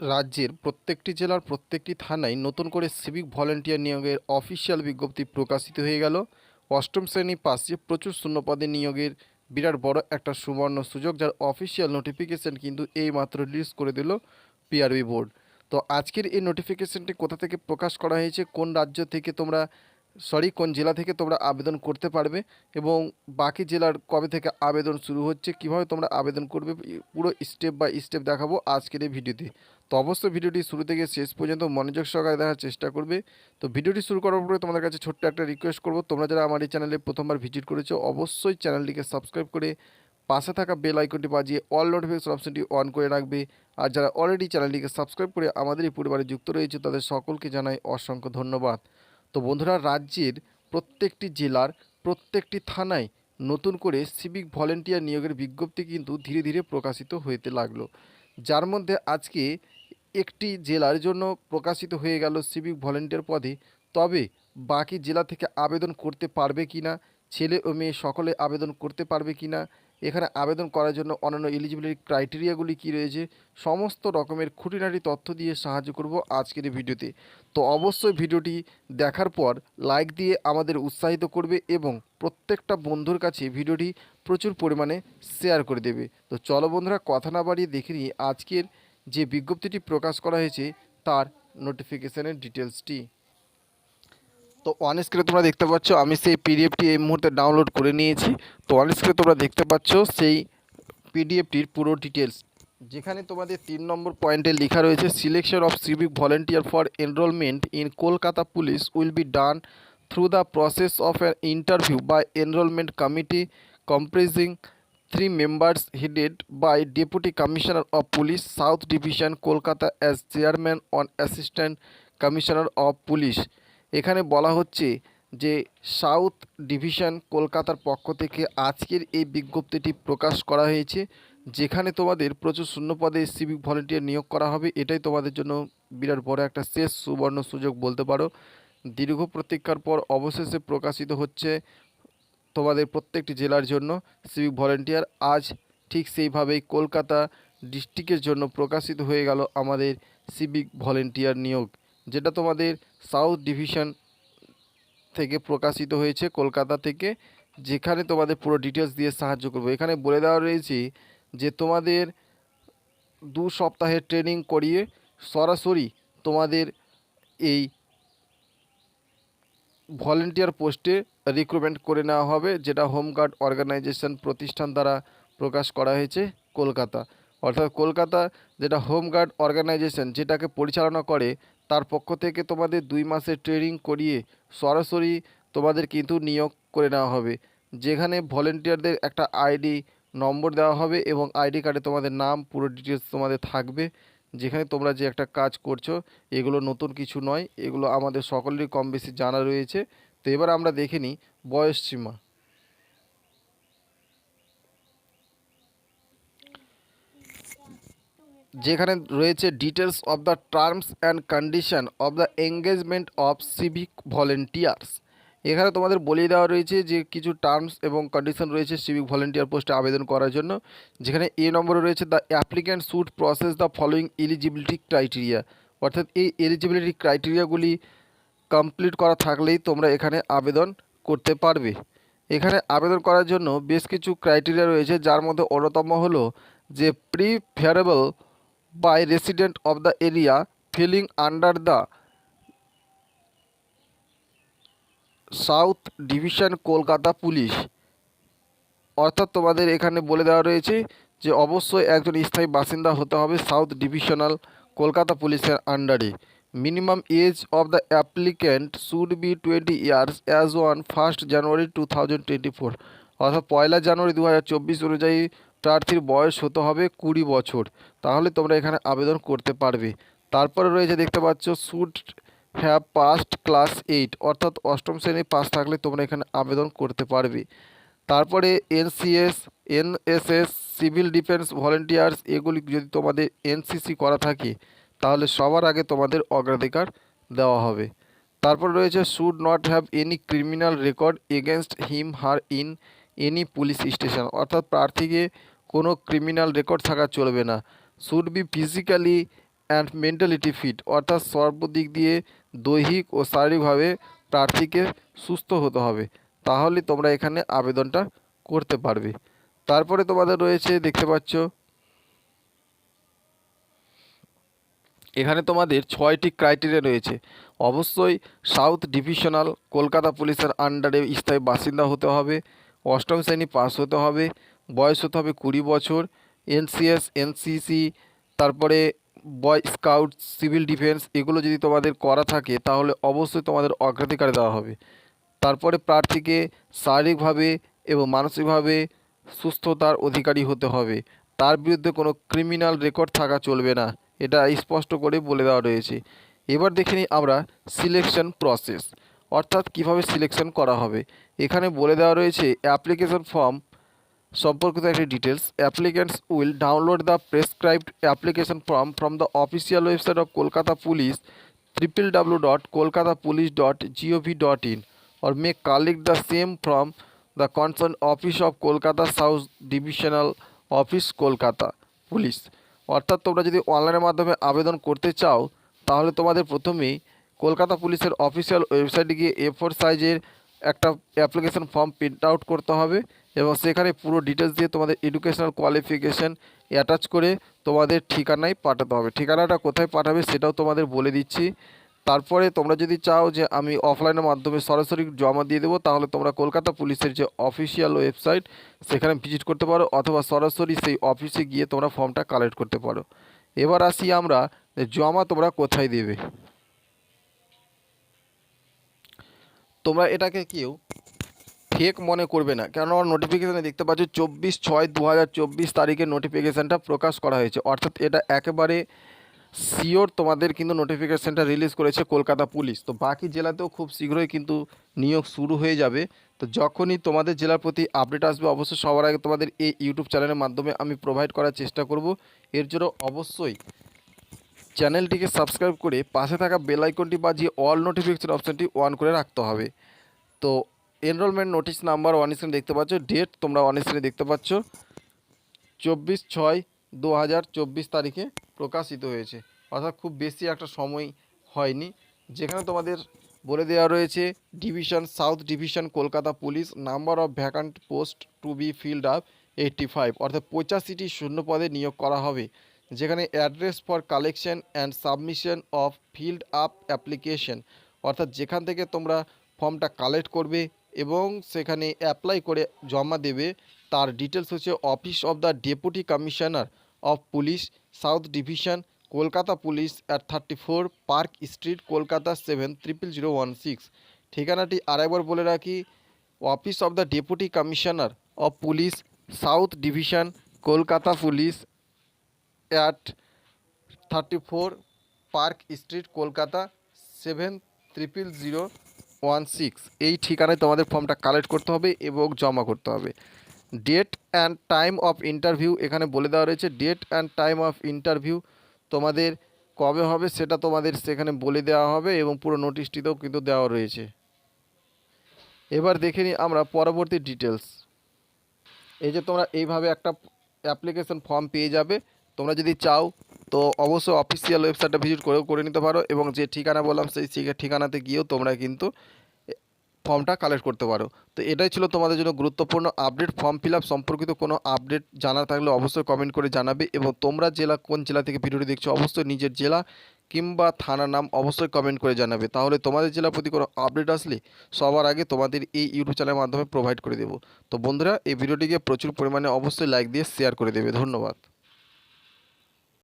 রাজ্যের প্রত্যেকটি জেলার প্রত্যেকটি থানায় নতুন করে সিভিক ভলেন্টিয়ার নিয়োগের অফিসিয়াল বিজ্ঞপ্তি প্রকাশিত হয়ে গেল। অষ্টম শ্রেণি পাশে প্রচুর শূন্যপদে নিয়োগের বিরাট বড় একটা সুবর্ণ সুযোগ যার অফিসিয়াল নোটিফিকেশন কিন্তু এই মাত্র রিলিজ করে দিল পিআরবি বোর্ড তো আজকের এই নোটিফিকেশনটি কোথা থেকে প্রকাশ করা হয়েছে? কোন রাজ্য থেকে তোমরা সরি কোন জেলা থেকে তোমরা আবেদন করতে পারবে? এবং বাকি জেলার কবে থেকে আবেদন শুরু হচ্ছে? কীভাবে তোমরা আবেদন করবে? পুরো স্টেপ বাই স্টেপ দেখাবো আজকের এই ভিডিওতে তো অবশ্যই ভিডিওটি শুরু থেকে শেষ পর্যন্ত মনোযোগ সহকারে দেখার চেষ্টা করবে। তো ভিডিওটি শুরু করার পরে তোমাদের কাছে ছোট্ট একটা রিকোয়েস্ট করব। তোমরা যারা আমার এই চ্যানেলে প্রথমবার ভিজিট করেছ, অবশ্যই চ্যানেলটিকে সাবস্ক্রাইব করে পাশে থাকা বেল আইকনটি বাজিয়ে অল নোটিফিকেশন অপশনটি অন করে রাখবে। আর যারা অলরেডি চ্যানেলটিকে সাবস্ক্রাইব করে আমাদের এই পরিবারে যুক্ত রয়েছে, তাদের সকলকে জানাই অসংখ্য ধন্যবাদ। তো বন্ধুরা, রাজ্যের প্রত্যেকটি জেলার প্রত্যেকটি থানায় নতুন করে সিভিক ভলেন্টিয়ার নিয়োগের বিজ্ঞপ্তি কিন্তু ধীরে ধীরে প্রকাশিত হতে লাগল। যার মধ্যে আজকে একটি জেলার জন্য প্রকাশিত হয়ে গেল সিভিক ভলেন্টিয়ার পদে। তবে বাকি জেলা থেকে আবেদন করতে পারবে কি না, ছেলে ও মেয়ে সকলে আবেদন করতে পারবে কি না, এখানে আবেদন করার জন্য অন্যান্য এলিজিবিলিটি ক্রাইটেরিয়াগুলি কী রয়েছে, সমস্ত রকমের খুঁটিনাটি তথ্য দিয়ে সাহায্য করব আজকের ভিডিওতে। তো অবশ্যই ভিডিওটি দেখার পর লাইক দিয়ে আমাদের উৎসাহিত করবে এবং প্রত্যেকটা বন্ধুর কাছে ভিডিওটি প্রচুর পরিমাণে শেয়ার করে দেবে। তো চলো বন্ধুরা, কথা না বাড়িয়ে দেখে নিই আজকের যে বিজ্ঞপ্তিটি প্রকাশ করা হয়েছে, তার নোটিফিকেশানের ডিটেলসটি তো অন স্ক্রিনে তোমরা দেখতে পাচ্ছ, আমি সেই পিডিএফটি এই মুহূর্তে ডাউনলোড করে নিয়েছি। তো অন স্ক্রিনে তোমরা দেখতে পাচ্ছ সেই পিডিএফটির পুরো ডিটেলস যেখানে তোমাদের তিন নম্বর পয়েন্টে লেখা রয়েছে selection of civic volunteer for enrolment in Kolkata police will be done through the process of an interview by enrolment committee comprising three members headed by deputy commissioner of police south division Kolkata as chairman on assistant commissioner of police এখানে বলা হচ্ছে যে south division কলকাতার পক্ষ থেকে আজকের এই বিজ্ঞপ্তিটি প্রকাশ করা হয়েছে, যেখানে তোমাদের প্রচুর শূন্যপদে সিভিক ভলেন্টিয়ার নিয়োগ করা হবে। এটাই তোমাদের জন্য বিরাট বড় একটা শেষ সুবর্ণ সুযোগ বলতে পারো। দীর্ঘ প্রতীক্ষার পর অবশেষে প্রকাশিত হচ্ছে তোমাদের প্রত্যেকটি জেলার জন্য সিভিক ভলেন্টিয়ার আজ ঠিক সেইভাবেই কলকাতা ডিস্ট্রিক্টের জন্য প্রকাশিত হয়ে গেল আমাদের সিভিক ভলেন্টিয়ার নিয়োগ, যেটা তোমাদের সাউথ ডিভিশন থেকে প্রকাশিত হয়েছে কলকাতা থেকে, যেখানে তোমাদের পুরো ডিটেলস দিয়ে সাহায্য করব। এখানে বলে দেওয়া রয়েছে যে তোমাদের দু সপ্তাহের ট্রেনিং করিয়ে সরাসরি তোমাদের এই ভলেন্টিয়ার পোস্টে রিক্রুটমেন্ট করে নেওয়া হবে, যেটা হোমগার্ড অর্গানাইজেশন প্রতিষ্ঠান দ্বারা প্রকাশ করা হয়েছে কলকাতা। অর্থাৎ কলকাতা যেটা হোমগার্ড অর্গানাইজেশন যেটাকে পরিচালনা করে, তার পক্ষ থেকে তোমাদের দুই মাসের ট্রেনিং করিয়ে সরাসরি তোমাদের কিন্তু নিয়োগ করে নেওয়া হবে। যেখানে ভলেন্টিয়ারদের একটা আইডি নম্বর দেওয়া হবে এবং আইডি কার্ডে তোমাদের নাম, পুরো ডিটেলস তোমাদের থাকবে। যেখানে তোমরা যে একটা কাজ করছ, এগুলো নতুন কিছু নয়, এগুলো আমাদের সকলেরই কম বেশি জানা রয়েছে। তো এবার আমরা দেখে নিই বয়স সীমা। যেখানে রয়েছে details of the terms and condition of the engagement of civic volunteers এখানে তোমাদের বলিয়ে দেওয়া রয়েছে যে কিছু টার্মস এবং কন্ডিশন রয়েছে সিভিক ভলেন্টিয়ার পোস্টে আবেদন করার জন্য। যেখানে এ নম্বরে রয়েছে the applicant should process the following eligibility criteria অর্থাৎ এই এলিজিবিলিটি ক্রাইটেরিয়াগুলি কমপ্লিট করা থাকলেই তোমরা এখানে আবেদন করতে পারবে। এখানে আবেদন করার জন্য বেশ কিছু ক্রাইটেরিয়া রয়েছে, যার মধ্যে অন্যতম হলো যে preferable by resident of the area falling under the south division Kolkata police অর্থাৎ তোমাদের এখানে বলে দেওয়া রয়েছে যে অবশ্যই একজন স্থায়ী বাসিন্দা হতে হবে সাউথ ডিভিশনাল কলকাতা পুলিশের আন্ডারে minimum age of the applicant should be twenty years as one first January two thousand twenty four অর্থাৎ পয়লা জানুয়ারি দু হাজার চব্বিশ অনুযায়ী প্রার্থীর বয়স হতে হবে কুড়ি বছর। তাহলে তোমরা এখানে আবেদন করতে পারবে। তারপরে রয়েছে দেখতে পাচ্ছ should have passed class eight অর্থাৎ অষ্টম শ্রেণি পাস থাকলে তোমরা এখানে আবেদন করতে পারবে। তারপরে NCS NSS civil defence volunteers এগুলি যদি তোমাদের এনসিসি করা থাকে তাহলে সবার আগে তোমাদের অগ্রাধিকার দেওয়া হবে। তারপর রয়েছে should not have any criminal record against him her in any police station অর্থাৎ প্রার্থীকে কোনো ক্রিমিনাল রেকর্ড থাকা চলবে না। Should be physically and mentality fit অর্থাৎ সর্বদিক দিয়ে দৈহিক ও শারীরিকভাবে প্রার্থীকে সুস্থ হতে হবে। তাহলে তোমরা এখানে আবেদনটা করতে পারবে। তারপরে তোমাদের রয়েছে, দেখতে পাচ্ছ এখানে তোমাদের ছয়টি ক্রাইটেরিয়া রয়েছে। অবশ্যই সাউথ ডিভিশনাল কলকাতা পুলিশের আন্ডারে স্থায়ী বাসিন্দা হতে হবে, অষ্টম শ্রেণি পাস হতে হবে, বয়স হতে হবে কুড়ি বছর এনসিএস এনসিসি তারপরে বয় স্কাউট সিভিল ডিফেন্স এগুলো যদি তোমাদের করা থাকে তাহলে অবশ্যই তোমাদের অগ্রাধিকার দেওয়া হবে। তারপরে প্রার্থীকে শারীরিকভাবে এবং মানসিকভাবে সুস্থতার অধিকারী হতে হবে। তার বিরুদ্ধে কোনো ক্রিমিনাল রেকর্ড থাকা চলবে না। এটা স্পষ্ট করে বলে দেওয়া রয়েছে। এবার দেখে নিই আমরা সিলেকশন প্রসেস অর্থাৎ কীভাবে সিলেকশন করা হবে। এখানে বলে দেওয়া রয়েছে অ্যাপ্লিকেশন ফর্ম সম্পর্কিত একটি details applicants will download the prescribed application form from the official website of Kolkata police triple W dot Kolkata police dot G O V dot in or may collect the same from the concerned office of Kolkata South Divisional Office, Kolkata police অর্থাৎ তোমরা যদি অনলাইনের মাধ্যমে আবেদন করতে চাও, তাহলে তোমাদের প্রথমেই কলকাতা পুলিশের অফিসিয়াল ওয়েবসাইটে গিয়ে এ ফোর সাইজের একটা অ্যাপ্লিকেশন ফর্ম প্রিন্ট আউট করতে হবে এবং সেখানে পুরো ডিটেলস দিয়ে তোমাদের এডুকেশনাল কোয়ালিফিকেশান অ্যাটাচ করে তোমাদের ঠিকানায় পাঠাতে হবে। ঠিকানাটা কোথায় পাঠাবে সেটাও তোমাদের বলে দিচ্ছি। তারপরে তোমরা যদি চাও যে আমি অফলাইনের মাধ্যমে সরাসরি জমা দিয়ে দেবো, তাহলে তোমরা কলকাতা পুলিশের যে অফিসিয়াল ওয়েবসাইট সেখানে ভিজিট করতে পারো, অথবা সরাসরি সেই অফিসে গিয়ে তোমরা ফর্মটা কালেক্ট করতে পারো। এবার আসি আমরা, জমা তোমরা কোথায় দেবে? তোমরা এটাকে কেউ ফেক মনে করবে না কেন নোটিফিকেশানে দেখতে পাচ্ছ, চব্বিশ ছয় দু হাজার চব্বিশ তারিখে নোটিফিকেশানটা প্রকাশ করা হয়েছে। অর্থাৎ এটা একেবারে শিওর তোমাদের কিন্তু নোটিফিকেশানটা রিলিজ করেছে কলকাতা পুলিশ। তো বাকি জেলাতেও খুব শীঘ্রই কিন্তু নিয়োগ শুরু হয়ে যাবে। তো যখনই তোমাদের জেলার প্রতি আপডেট আসবে, অবশ্যই সবার আগে তোমাদের এই ইউটিউব চ্যানেলের মাধ্যমে আমি প্রোভাইড করার চেষ্টা করব। এর জন্য অবশ্যই চ্যানেলটিকে সাবস্ক্রাইব করে পাশে থাকা বেল আইকনটি বাজিয়ে অল নোটিফিকেশন অপশানটি অন করে রাখতে হবে। তো এনরোলমেন্ট নোটিশ নাম্বার ওয়ান স্ক্রিনে দেখতে পাচ্ছ ডেট তোমরা ওয়ান স্ক্রিনে দেখতে পাচ্ছ, চব্বিশ ছয় দু তারিখে। প্রকাশিত হয়েছে। অর্থাৎ খুব বেশি একটা সময় হয়নি। যেখানে তোমাদের বলে দেওয়া রয়েছে, division, south division, Kolkata police, number of vacant post to be filled up eighty five, অর্থাৎ পঁচাশিটি শূন্য পদে নিয়োগ করা হবে। যেখানে address for collection and submission of filled up application, অর্থাৎ যেখান থেকে তোমরা ফর্মটা কালেক্ট করবে এবং সেখানে অ্যাপ্লাই করে জমা দেবে, তার ডিটেলস হচ্ছে office of the deputy commissioner of police south division, Kolkata police at thirty four Park Street, Kolkata seven triple zero one six ঠিকানাটি আরেকবার বলে রাখি office of the deputy commissioner of police south division, Kolkata police at thirty four Park Street, Kolkata seven triple zero one six এই ঠিকানায় তোমাদের ফর্মটা collect করতে হবে এবং জমা করতে হবে। Date and time of interview এখানে বলে দেওয়া রয়েছে। Date and time of interview তোমাদের কবে হবে সেটা তোমাদের সেখানে বলে দেওয়া হবে এবং পুরো নোটিশটিতেও কিন্তু দেওয়া রয়েছে। এবার দেখে নিই আমরা পরবর্তী ডিটেলস এই যে তোমরা এইভাবে একটা অ্যাপ্লিকেশন ফর্ম পেয়ে যাবে। তোমরা যদি চাও তো অবশ্যই অফিসিয়াল ওয়েবসাইটটা ভিজিট করেও করে নিতে পারো এবং যে ঠিকানা বললাম সেই ঠিকানাতে গিয়েও তোমরা কিন্তু ফর্মটা কালেক্ট করতে পারো। তো এটাই ছিল তোমাদের জন্য গুরুত্বপূর্ণ আপডেট ফর্ম ফিল সম্পর্কিত কোনো আপডেট জানা থাকলে অবশ্যই কমেন্ট করে জানাবে এবং তোমরা জেলা কোন জেলা থেকে ভিডিওটি দেখছ অবশ্যই নিজের জেলা কিংবা থানার নাম অবশ্যই কমেন্ট করে জানাবে। তাহলে তোমাদের জেলার প্রতি কোনো আপডেট আসলে সবার আগে তোমাদের এই ইউটিউব চ্যানেলের মাধ্যমে প্রোভাইড করে দেবো। তো বন্ধুরা, এই ভিডিওটিকে প্রচুর পরিমাণে অবশ্যই লাইক দিয়ে শেয়ার করে দেবে। ধন্যবাদ।